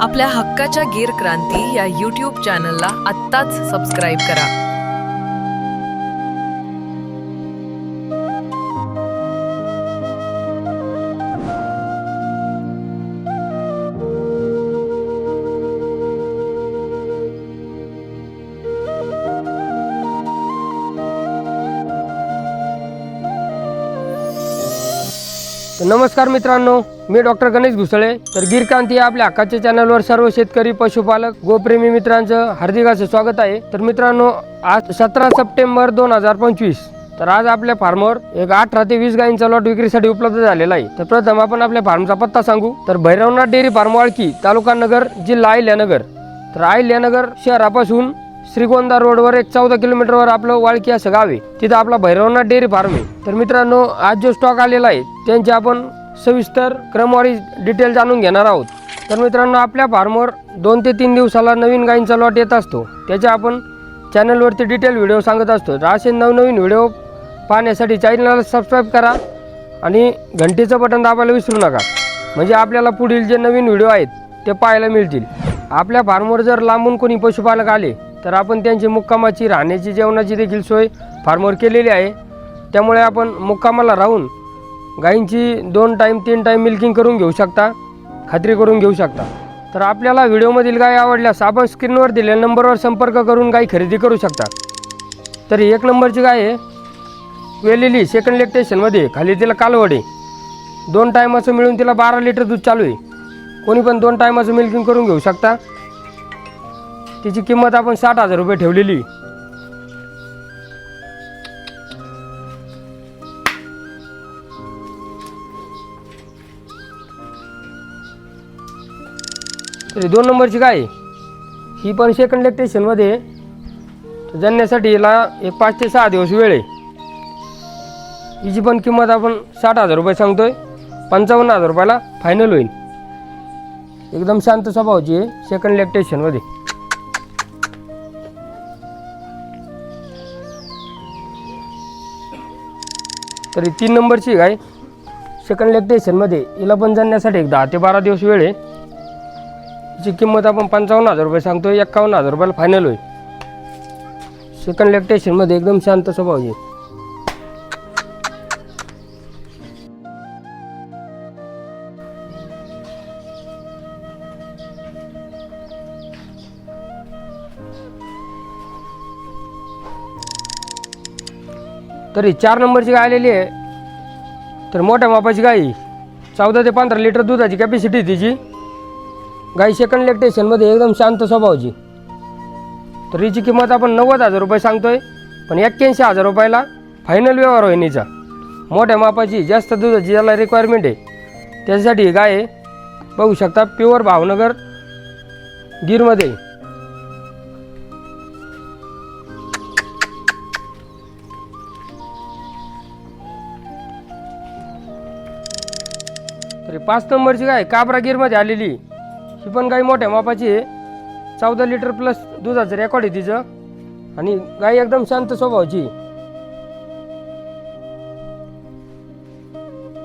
आपल्या हक्काच्या गीर क्रांती या यूट्यूब चॅनलला आत्ताच सबस्क्राईब करा. नमस्कार मित्रांनो मी डॉक्टर गणेश घुसळे तर गीर या आपल्या हक्काच्या चॅनलवर सर्व शेतकरी पशुपालक गोप्रेमी मित्रांचं हार्दिक असं स्वागत आहे. तर मित्रांनो आज सतरा सप्टेंबर दोन हजार पंचवीस. तर आज आपल्या फार्मवर एक अठरा ते वीस गायींचा लॉट विक्रीसाठी उपलब्ध झालेला आहे. तर प्रथम आपण आपल्या फार्मचा पत्ता सांगू. तर भैरवनाथ डेअरी फार्म वाळकी तालुका नगर जिल्हा अहिल्यानगर. तर अहिल्यानगर शहरापासून श्रीगोंदा रोडवर एक चौदा किलोमीटरवर आपलं वाळकी असं गाव आहे. तिथं आपला भैरवनाथ डेअरी फार्म आहे. तर मित्रांनो आज जो स्टॉक आलेला आहे त्यांची आपण सविस्तर क्रमवारी डिटेल जाणून घेणार आहोत. तर मित्रांनो आपल्या फार्मवर दोन ते तीन दिवसाला नवीन गायींचा लॉट येत असतो. त्याच्या आपण चॅनलवरती डिटेल व्हिडिओ सांगत असतो. तर असे नवनवीन व्हिडिओ पाहण्यासाठी चॅनलला सबस्क्राईब करा आणि घंटीचं बटन दाबायला विसरू नका. म्हणजे आपल्याला पुढील जे नवीन व्हिडिओ आहेत ते पाहायला मिळतील. आपल्या फार्मवर जर लांबून कोणी पशुपालक आले तर आपण त्यांची मुक्कामाची राहण्याची जेवणाची देखील सोय फार्मवर केलेली आहे. त्यामुळे आपण मुक्कामाला राहून गायींची दोन टाईम तीन टाईम मिल्किंग करून घेऊ शकता खात्री करून घेऊ शकता. तर आपल्याला व्हिडिओमधील गाय आवडल्यास आपण स्क्रीनवर दिलेल्या नंबरवर संपर्क करून गाय खरेदी करू शकता. तर एक नंबरची गाय आहे. वेलेली सेकंड लेक्टेशनमध्ये खाली तिला कालवडे. दोन टायमाचं मिळून तिला बारा लिटर दूध चालू आहे. कोणी पण दोन टायमाचं मिल्किंग करून घेऊ शकता. तिची किंमत आपण साठ हजार रुपये ठेवलेली. दोन नंबरची काय ही पण सेकंड लेग स्टेशनमध्ये तर जणण्यासाठी हिला एक पाच ते सहा दिवस वेळ आहे. हिची पण किंमत आपण साठ हजार रुपये सांगतोय. पंचावन्न हजार रुपयाला फायनल होईल. एकदम शांत स्वभावाची आहे सेकंड लेक्टेशनमध्ये तरी तीन नंबरची गाय. सेकंड लेक्टेशनमध्ये हिला पण जाण्यासाठी एक दहा ते बारा दिवस वेळ आहे. हिची किंमत आपण पंचावन्न हजार रुपये सांगतो एक्कावन्न हजार रुपयाला फायनल होईल. सेकंड लेक्टेशनमध्ये एकदम शांत स्वभाव आहे. तरी चार नंबरची गाय आलेली आहे. तर मोठ्या मापाची गाय चौदा ते पंधरा लिटर दुधाची कॅपॅसिटी तिची. गाय सेकंड लेक्टेशनमध्ये एकदम शांत स्वभावाची. तर हिची किंमत आपण नव्वद हजार रुपये सांगतोय पण एक्क्याऐंशी हजार रुपयाला फायनल व्यवहार होईल हिचा. मोठ्या मापाची जास्त दुधाची ज्याला रिक्वायरमेंट आहे त्याच्यासाठी ही गाय बघू शकता प्युअर भावनगर गीरमध्ये. पाच नंबरची गाय काबरा गिरमध्ये आलेली. ही पण गाय मोठ्या मापाची आहे. चौदा लिटर प्लस दुधाचं रेकॉर्ड आहे तिचं. आणि गाय एकदम शांत स्वभावाची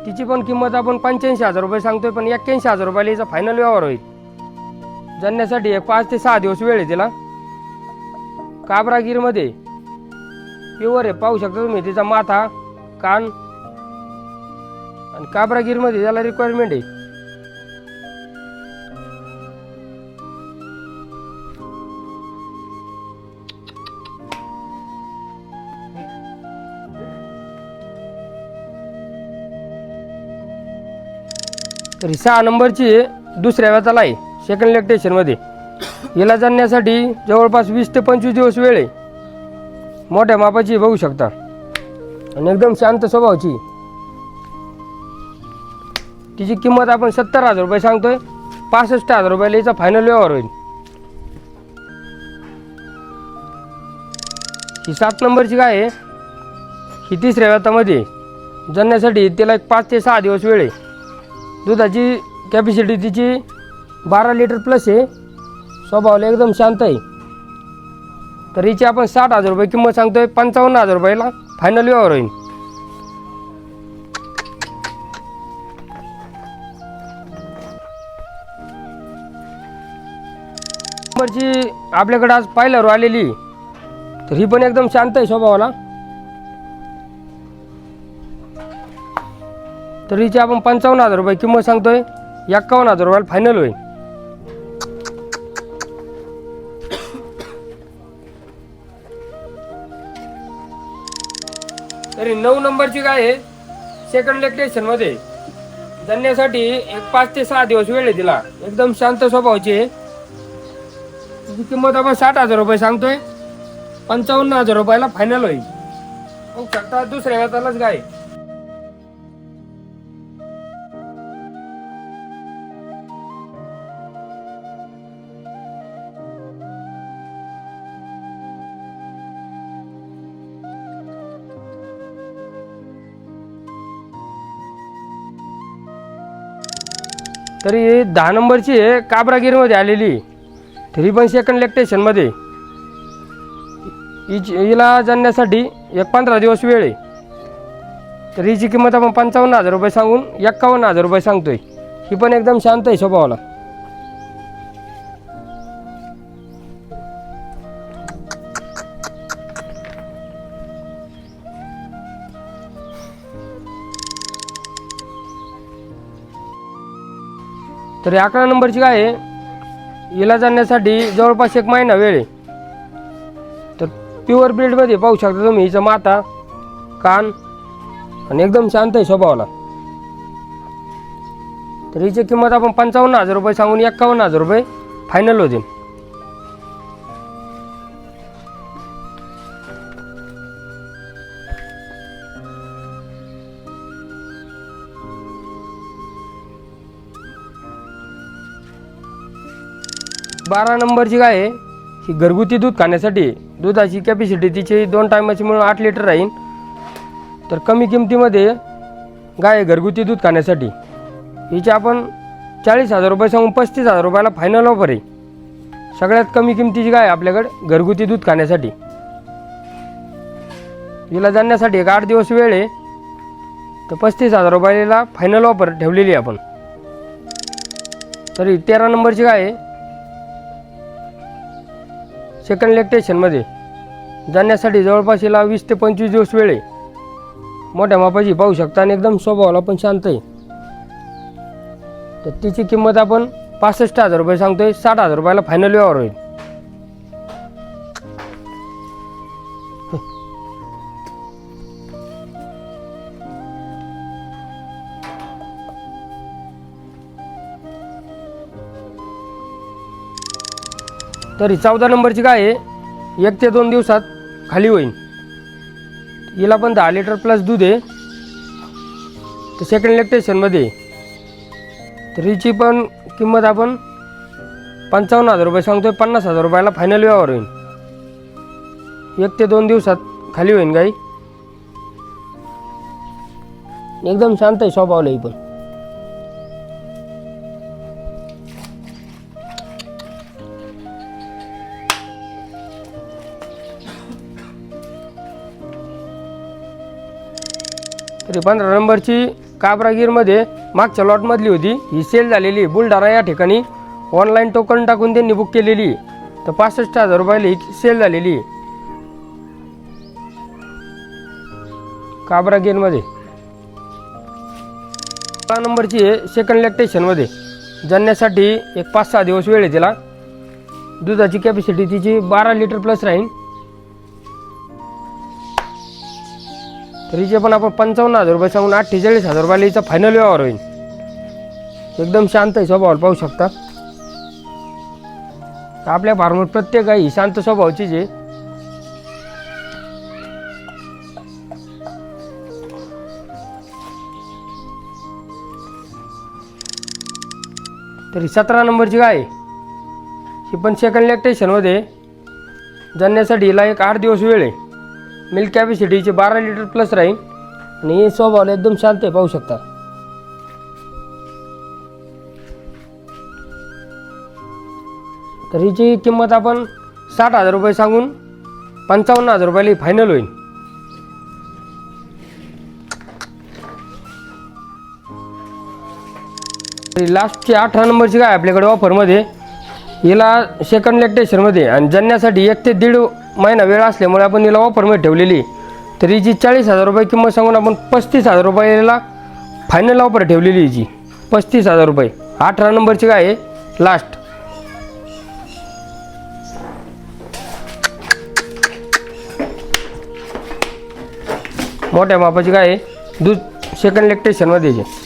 तिची पण किंमत आपण पंच्याऐंशी हजार रुपये सांगतोय पण एक्क्याऐंशी हजार रुपयाला हिचा फायनल व्यवहार होईल. जाण्यासाठी एक पाच ते सहा दिवस वेळ आहे तिला. काबरागीरमध्ये प्युअर आहे. पाहू शकता तुम्ही तिचा माथा कान आणि काबरागीरमध्ये त्याला रिक्वायरमेंट आहे. तरी सहा नंबरची दुसऱ्या व्याताला आहे सेकंड लेक्टेशनमध्ये हिला जाण्यासाठी जवळपास वीस ते पंचवीस दिवस वेळ आहे. मोठ्या मापाची बघू शकता. आणि एकदम शांत स्वभावाची. आहे. तिची किंमत आपण सत्तर हजार रुपये सांगतोय. पासष्ट हजार रुपयाला याचा फायनल व्यवहार होईल. ही सात नंबरची काय आहे. ही तिसऱ्या व्यातामध्ये आहे. जणण्यासाठी तिला एक पाच ते सहा दिवस वेळ आहे. दुधाची कॅपॅसिटी तिची बारा लिटर प्लस आहे. स्वभावाला एकदम शांत आहे. तर हिची आपण साठ हजार रुपये किंमत सांगतोय. पंचावन्न हजार रुपयाला फायनल व्यवहार होईल. नंबरची आपल्याकडे आज पाहिल्यावर आलेली. तर ही पण एकदम शांत आहे स्वभावाला. तर हिची आपण पंचावन्न हजार रुपये किंमत सांगतोय. एक्कावन्न हजार रुपयाला फायनल होईल. तरी नऊ नंबरची गाय आहे. सेकंड लेक्टेशनमध्ये. एक पाच ते सहा दिवस वेळ आहे तिला. एकदम शांत स्वभावाची आहे. त्याची किंमत आपण साठ हजार रुपये सांगतोय पंचावन्न हजार रुपयाला फायनल होईल. मग शकता दुसऱ्या वेळालाच गाय. तरी दहा नंबरची आहे काबरागिरीमध्ये आलेली. तरी पण सेकंड लेक्टेशनमध्ये हिची हिला जाणण्यासाठी एक पंधरा दिवस वेळ आहे. तर हिची किंमत आपण पंचावन्न हजार रुपये सांगून एक्कावन्न हजार रुपये सांगतोय. ही पण एकदम शांत आहे स्वभावाला. तरी अकरा नंबरची काय आहे. हिला जाण्यासाठी जवळपास एक महिना वेळ आहे. तर प्युअर ब्रीडमध्ये पाहू शकता तुम्ही हिचं माता कान आणि एकदम शांत आहे स्वभावाला. तर हिची किंमत आपण पंचावन्न हजार रुपये सांगून एक्कावन्न हजार रुपये फायनल होते बारा नंबरची गाय आहे. ही घरगुती दूध खाण्यासाठी दुधाची कॅपॅसिटी तिची दोन टायमाची मिळून आठ लिटर राहील तर कमी किमतीमध्ये गाय आहे घरगुती दूध खाण्यासाठी. हिचे आपण चाळीस हजार रुपये सांगून पस्तीस हजार रुपयाला फायनल ऑफर आहे. सगळ्यात कमी किमतीची गाय आपल्याकडे घरगुती दूध खाण्यासाठी. हिला जाण्यासाठी एक आठ दिवस वेळ आहे. तर पस्तीस हजार रुपयाला फायनल ऑफर ठेवलेली आहे आपण. तरी तेरा नंबरची गाय आहे. सेकंड लेक्टेशनमध्ये जाण्यासाठी जवळपास हिला वीस ते पंचवीस दिवस वेळ आहे. मोठ्या मापाची पाहू शकता आणि एकदम स्वभावाला पण शांत आहे. तर तिची किंमत आपण पासष्ट हजार रुपये सांगतोय साठ हजार रुपयाला फायनल व्यवहार होईल. तरी चौदा नंबरची काय आहे. एक ते दोन दिवसात खाली होईल. हिला पण दहा लिटर प्लस दूध आहे. तर सेकंड लेक्टेशनमध्ये तर हिची पण किंमत आपण पंचावन्न हजार रुपये सांगतोय पन्नास हजार रुपयाला फायनल व्यवहार होईल. एक ते दोन दिवसात खाली होईल गाई. एकदम शांत आहे स्वभावला ही पण. तरी पंधरा नंबरची काबरागीरमध्ये मागच्या लॉटमधली होती. ही सेल झालेली बुलढाणा या ठिकाणी. ऑनलाईन टोकन टाकून त्यांनी बुक केलेली तर पासष्ट हजार रुपयाला ही सेल झालेली काबरागीरमध्ये. सोळा नंबरची आहे सेकंड लॅक्टेशनमध्ये जणण्यासाठी एक पाच सहा दिवस वेळ आहे तिला. दुधाची कॅपॅसिटी तिची बारा लिटर प्लस राहील तर पण आपण पंचावन्न हजार रुपये सांगून अठ्ठेचाळीस हजार रुपयाला हिचा फायनल व्यवहार होईल. एकदम शांत आहे स्वभावाला पाहू शकता. आपल्या फार्मर प्रत्येक गाई शांत स्वभावाचीच आहे. तरी सतरा नंबरची गाय ही पण सेकंड लॅक्टेशनमध्ये जाण्यासाठी हिला एक आठ दिवस वेळ आहे. मिल्क कॅपॅसिटीचे बारा लिटर प्लस राहील आणि हे स्वभावाला एकदम शांत आहे पाहू शकता. तर हिची किंमत आपण साठ हजार रुपये सांगून पंचावन्न हजार रुपयाला फायनल होईल. लास्टची अठरा नंबरची काय आपल्याकडे ऑफरमध्ये हिला सेकंड लॅक्टेशनमध्ये आणि जन्यासाठी एक ते दीड महिना वेळ असल्यामुळे आपण हिला ऑफरमध्ये ठेवलेली तर हिची चाळीस हजार रुपये किंमत सांगून आपण पस्तीस हजार रुपयाला फायनल ऑफर ठेवलेली हिची पस्तीस हजार रुपये. अठरा नंबरची काय आहे. लास्ट मोठ्या मापाची काय आहे. दूध सेकंड लेक्टेशनमध्ये आहे